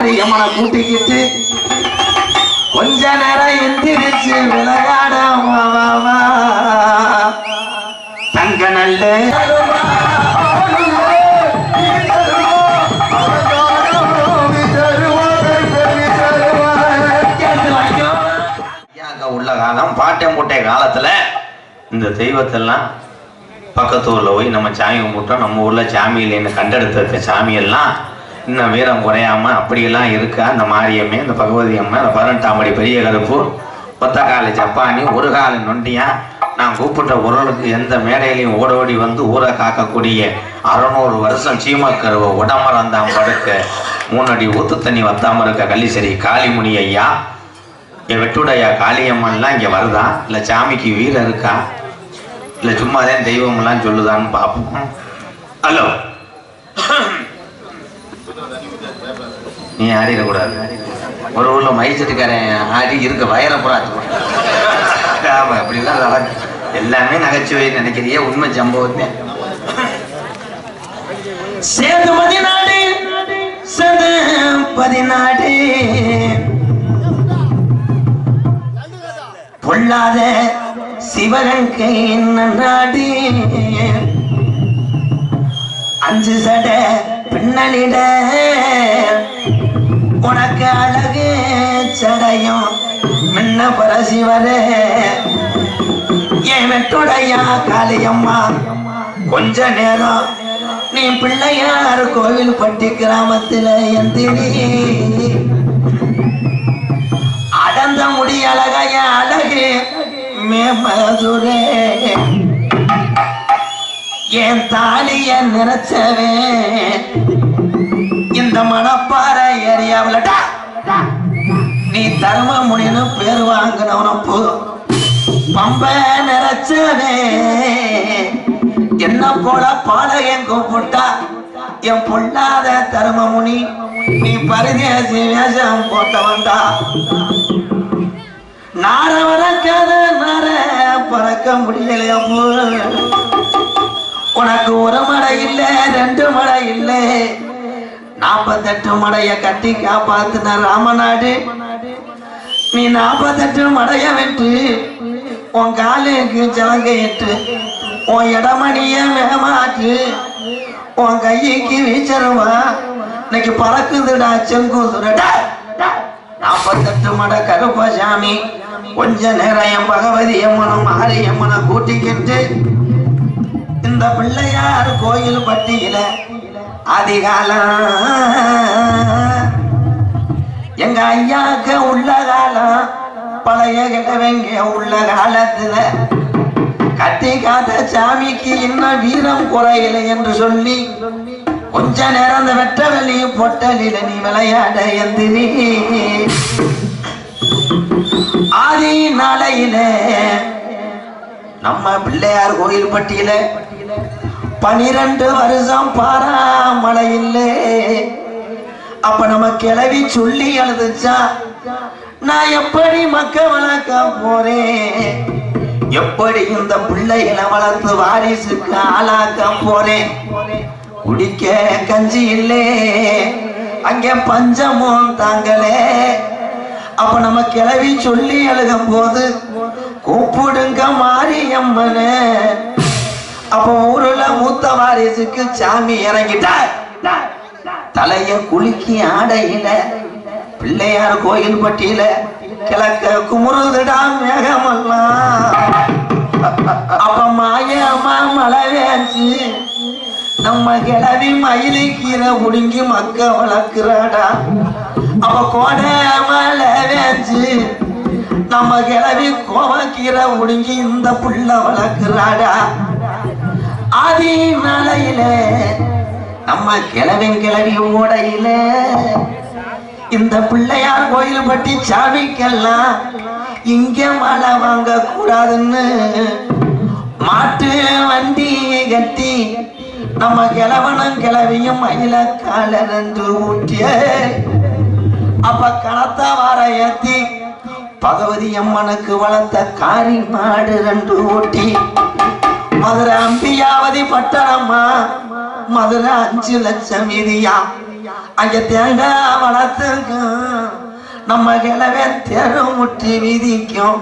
எம்மனை கூட்டிக்கிட்டு கொஞ்ச நேரம் எந்திரிச்சு விளையாட வா, தங்க நல்ல உள்ள காலம் பாட்டம் போட்ட காலத்துல இந்த தெய்வத்தெல்லாம் பக்கத்து ஊர்ல போய் நம்ம சாமி கும்பிட்டோம். நம்ம ஊர்ல சாமி இல்லைன்னு கண்டெடுத்த இருக்க சாமியெல்லாம் இன்னும் வீரம் குறையாம அப்படியெல்லாம் இருக்கா? இந்த மாரியம்மே இந்த பகவதி அம்மா இந்த பதினெட்டாம் பெரிய கருப்பு ஒத்த கால ஜப்பானி ஒரு கால நொண்டியா? நான் கூப்பிட்ட உரலுக்கு எந்த மேடையிலையும் ஓட ஓடி வந்து ஊரை காக்கக்கூடிய அறநூறு வருஷம் சீமக்கருவ உடம்பரந்தாம் படுக்க. மூணடி ஊத்து தண்ணி வத்தாம இருக்க கள்ளிசரி காளிமுனி ஐயா. என் வெட்டுடையா காளியம்மன்லாம் இங்கே வருதா? இல்லை சாமிக்கு வீரம் இருக்கா? இல்லை சும்மாதான் தெய்வம்லாம் சொல்லுதான்னு பார்ப்போம் ஹலோ. நீ ஆடிடக்கூடாது ஒரு ஊரில் மைச்சட்டுக்காரன் ஆடி இருக்க வயரை புறாச்சு ஆமா அப்படிலாம் எல்லாமே நகைச்சுவை நினைக்கிறிய உண்மை சம்பவத்தை சேர்ந்து பதினாடு சேர்ந்து பதினாடு. பொல்லாத சிவகங்கை நாடு அஞ்சு சட பின்னலிட. உனக்கு அழகு சடையும். மின்ன பரசிவரே என் வெட்டுடையா காளியம்மா கொஞ்ச நேரம். நீ பிள்ளையார் கோவில் பட்டி கிராமத்தில் எந்திரி அடந்த முடி அழகைய அழகு மே மதுரே. என் தாலிய நினைச்சவே இந்த மணப்பாறை ஏரியாவில் நீ தர்ம முனின்னு பேர் வாங்கினவனப்பு பம்ப நினைச்சவே என்ன போல பாடகன் கூப்பிட்டா? என் பொல்லாத தர்மமுனி நீ பரிதேசி வேஷம் போட்டவன்டா நார வரக்காத நார பறக்க முடியலையப்போ உனக்கு ஒரு மழை இல்லை ரெண்டு மழை இல்லை. நாற்பத்தெட்டு மடைய கட்டி காப்பாத்தின ராமநாடு. நீ நாற்பத்தெட்டு மடைய வெட்டு உன் காலுக்கு ஜலங்கையிட்டு உன் இடமணிய மேமாட்டு உன் கைக்கு வீச்சருமா? இன்னைக்கு பறக்குதுடா செங்குதுடா நாற்பத்தெட்டு மட கருப்பசாமி கொஞ்ச நேரம் என் பகவதி அம்மனும் மாறி அம்மனை கூட்டிக்கிட்டு இந்த பிள்ளையார் கோயில் பட்டியல அதிகாலம் எங்க ஐயாக்க உள்ள காலம் பழைய கிழவங்க உள்ள காலத்துல. கத்தி காத்த சாமிக்கு இன்னும் வீரம் குறையில என்று சொல்லி கொஞ்ச நேரம் அந்த வெளியும் பொட்டலில நீ விளையாட எந்திரி. ஆதி நாளையில நம்ம பிள்ளையார் கோயில் பட்டியல பனிரெண்டு வருஷம் பாராமழை இல்லை அப்ப நம்ம கிளவி சொல்லி எழுதுச்சா நான் எப்படி மக்க வளர்க்க போறேன்? எப்படி இந்த பிள்ளைகளை வளர்த்து வாரிசுக்கு ஆளாக்க போறேன்? குடிக்க கஞ்சி இல்லே. அங்கே பஞ்சமும் தாங்களே அப்ப நம்ம கிளவி சொல்லி எழுகும் போது கூப்பிடுங்க மாரியம்மனே. அப்போ ஊருல மூத்த வாரிசுக்கு சாமி இறங்கிட்டார். தலைய குலுக்கி ஆடையில பிள்ளையார் கோயில் பட்டியல கிழக்க குமுறுதுடா மேகமெல்லாம் அப்ப மாயம்மா மழை வேஞ்சு நம்ம கிளவி மயிலை கீரை முடுங்கி மக்க வளர்க்கிறாடா. அப்ப கோடை மழை வேஞ்சு நம்ம கிளவி கோவக்கீரை முடுங்கி இந்த புள்ள வளர்க்கிறாடா. ஆதி மலையில நம்ம கிழவன் கிளவி ஓடையில. இந்த பிள்ளையார் கோயில் பட்டி சாமிக்கெல்லாம் இங்க மழை வாங்க கூடாதுன்னு மாட்டு வண்டி கட்டி நம்ம கிழவனும் கிழவியும் மயில கால ரெண்டு ஊட்டிய அப்ப கணத்த வார ஏத்தி பகவதி அம்மனுக்கு வளர்த்த காரி மாடு ரெண்டு ஊட்டி. மதுரை அம்பியாவதி பட்டணம்மா. மதுரை அஞ்சு லட்சம் இதியா அங்க தேங்காய் வளர்த்துக்கும் நம்ம கிழவே தெரு முட்டி விதிக்கும்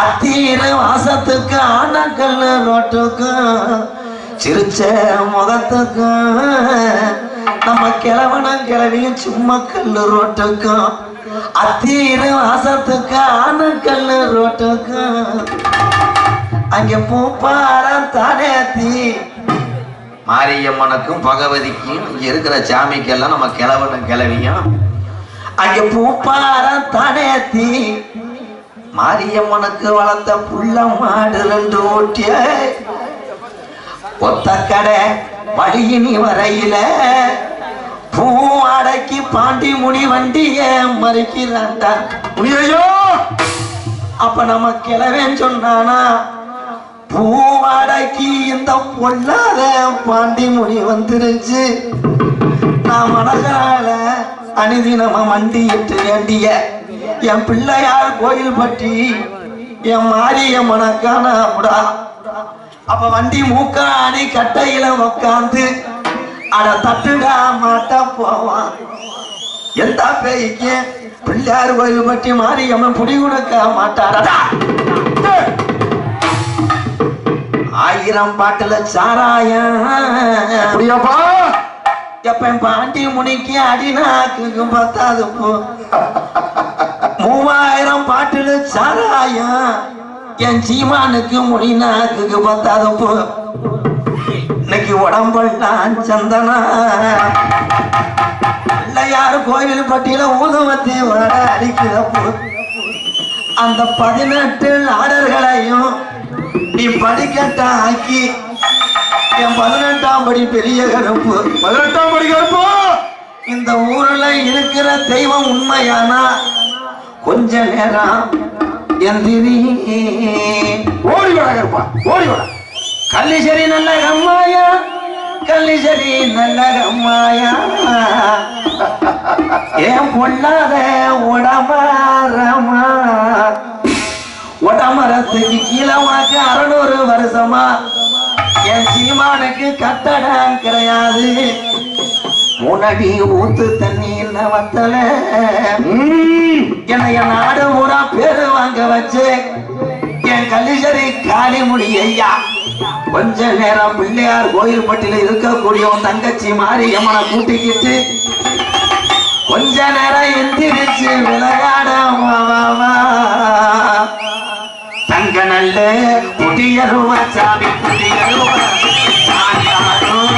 அத்தீரு வாசத்துக்கு ஆனக்கல் ரோட்டுக்கும் சிரிச்ச முகத்துக்கும் நம்ம கிழவனும் கிழவியும் சும்மா கல்லு ரோட்டுக்கும் அத்தீரு வாசத்துக்கு ஆனக்கல் ரோட்டுக்கும் அங்கே பூப்பாரம் தானேத்தி மாரியம்மனுக்கும் பகவதிக்கும் இங்கே இருக்கிற சாமிக்கெல்லாம் நம்ம கிளவனும் கிளவியும் அங்கே பூப்பாரம் தானேத்தி மாரியம்மனுக்கு வளர்த்த புள்ள மாடு ரெண்டு ஓட்டிய. ஒத்த கடை வழியினி வரையில. பூ அடக்கி பாண்டி முனி வண்டிய மறிக்கிறான்டா முனியையோ அப்ப நம்ம கிளவேன்னு சொன்னானா பூவாடைக்கு இந்த பொல்லாத பாண்டி மொழி வந்துருச்சு. நான் மனசனால அனுதினமா என்று வேண்டிய என் பிள்ளையார் கோயில் பட்டி என் மாரியம்மனக்கான அப்படா அப்ப வண்டி மூக்காணி கட்டையில உக்காந்து அட தட்டுடா மாட்டா போவான். எந்த பேய்க்கு பிள்ளையார் கோயில் பட்டி மாரியம்மன் புடி கொடுக்க மாட்டாரடா. ஆயிரம் பாட்டுல சாராயம். அப்படியாப்பா? எப்ப பாண்டி முனிக்கு அடிநாக்கு பத்தாது போ. மூவாயிரம் பாட்டுல சாராயம். என் சீமானுக்கு முடிநாக்கு பத்தாது போ. இன்னைக்கு உடம்பெல்லாம் சந்தனா. பிள்ளையார் கோவில் பட்டியல ஊதுவத்தி வர அடிக்கிறப்போ அந்த பதினெட்டு நாடர்களையும் நீ படிக்கட்ட ஆக்கி என் பதினெட்டாம் படி பெரிய கருப்பு. பதினெட்டாம் படிக்கிறப்போ இந்த ஊர்ல இருக்கிற தெய்வம் உண்மையானா? கொஞ்ச நேரம் எந்திரி. ஓடி வர கருப்பா ஓடி வர கள்ளிசரி நல்ல கம்மாயா? கள்ளிசரி நல்ல கம்மாயா? ஏன் பொல்லாத உடமரமா உடமரத்துக்கு கீழே உனக்கு அறுநூறு வருஷமா? என் சீமானுக்கு கட்டடம் கிடையாது. முன்னாடி ஊத்து தண்ணியில் வத்தல. என்னைய நாடு ஊரா பேரு வாங்க வச்சு என் கல்லிசரி காளிமுடி ஐயா. கொஞ்ச நேரம் பிள்ளையார் கோயில் பட்டியில இருக்கக்கூடிய உன் தங்கச்சி மாதிரி எம்மனை கூட்டிக்கிட்டு கொஞ்ச நேரம் எந்திரிச்சு விளையாட தங்க நல்ல குடியருவ சாமி குடியருவ சாமியாரும்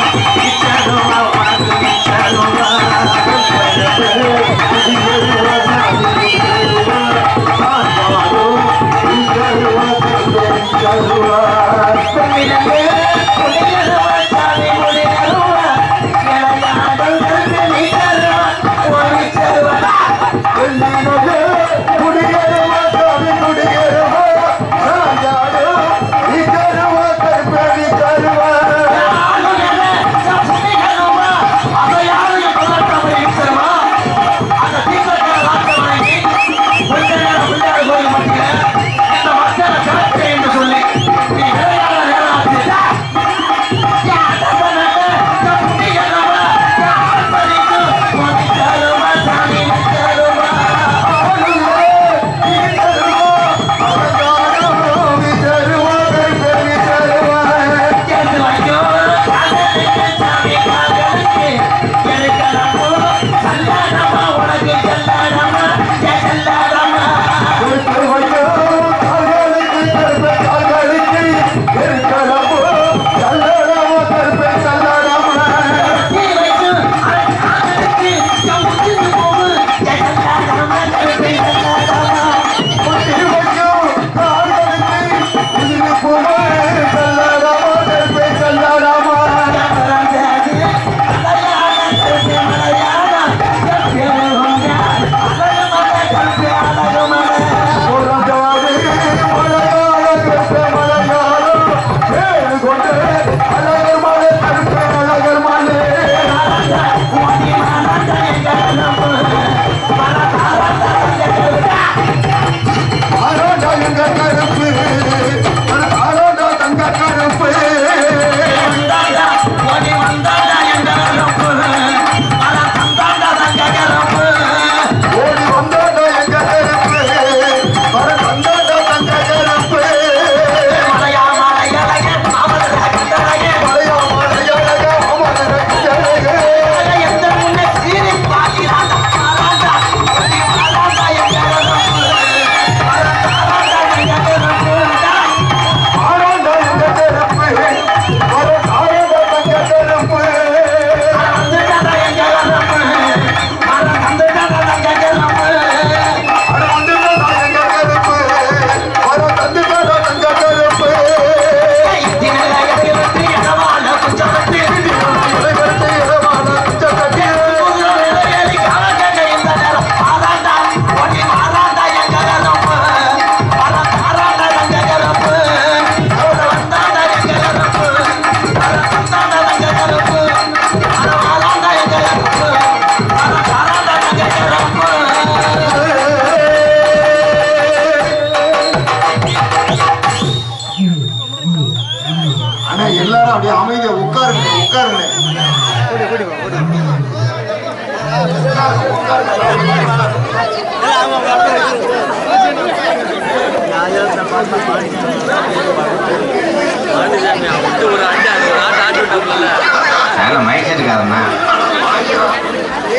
நல்ல மயக்கிட்டுக்காரண்ணா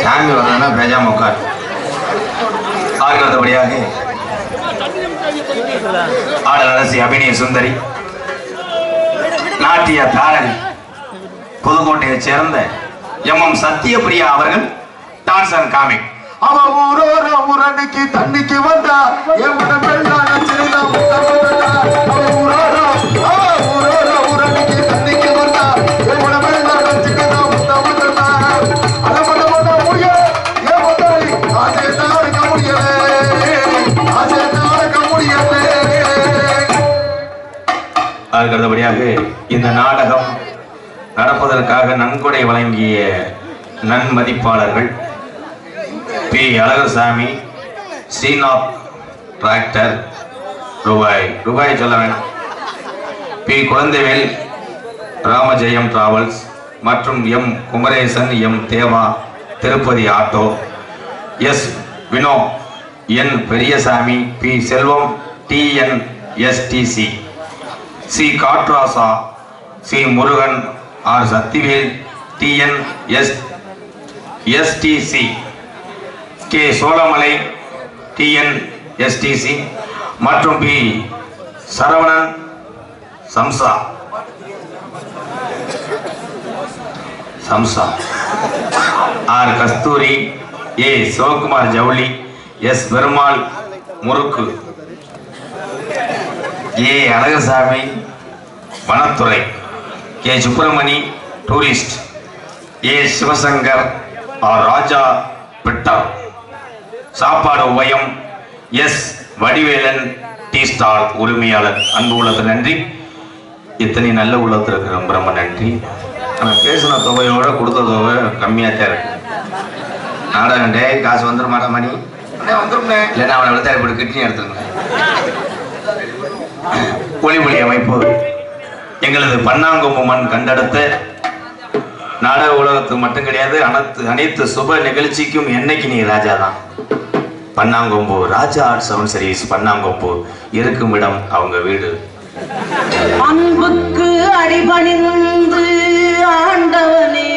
சாமி வரலன்னா பேஜாம உட்கார். ஆடல் அரசி அபிநய சுந்தரி நாட்டிய தாரகை புதுக்கோட்டையைச் சேர்ந்த எம் எம் சத்யபிரியா அவர்கள் டான்ஸ் அண்ட் காமிக் அவன் ஊரோர ஊரன்னைக்கு தண்ணிக்கு வந்தா என் வழியாக இந்த நாடகம் நடப்பதற்காக நன்கொடை வழங்கிய நன்மதிப்பாளர்கள் பி. அழகசாமி சீனா டிராக்டர் ரூபாய். ரூபாய் சொல்ல வேண்டாம் பி. குழந்தைவேல் ராமஜெயம் டிராவல்ஸ் மற்றும் M. Kumaresan M. Deva Tirupati auto. S. Vino N. Periyasamy P. Selvam TN STC C Katrasa C Murugan R Sakthivel TN S STC K Cholamalai TN STC மற்றும் P Saravanan சம்சா. சம்சா. R கஸ்தூரி ஏ சிவகுமார் ஜவுளி S Perumal முறுக்கு. A. Alagasamy வனத்துறை. K. Subramani tourist. A. Sivashankar R Raja fitter. சாப்பாடு உபயம் S. Vadivelan tea. Stall உரிமையாளர். அன்பு உள்ளது நன்றி. இத்தனை நல்ல உள்ளத்திற்கு ரொம்ப ரொம்ப நன்றி. ஆனால் பேசின தொகையோட கொடுத்த தொகை கம்மியாக தான் இருக்கு. நாடகம் டே காசு வந்துடும் மாட்டா மணி வந்துருமே இல்லைன்னா அவனை விழுத்தாரி போட்டு கிட்னி எடுத்துருங்க. ஒளி ஒளி அமைப்பு எங்களது பன்னாங்கொம்பு மண் கண்டெடுத்த நாடக உலகத்துக்கு மட்டும் கிடையாது அனைத்து அனைத்து சுப நிகழ்ச்சிக்கும் என்னைக்கு நீ ராஜா தான்? Pannangombu Raja art sound service Pannangombu இருக்கும் இடம் அவங்க வீடு. அன்புக்கு அடிபணிந்து ஆண்டவனே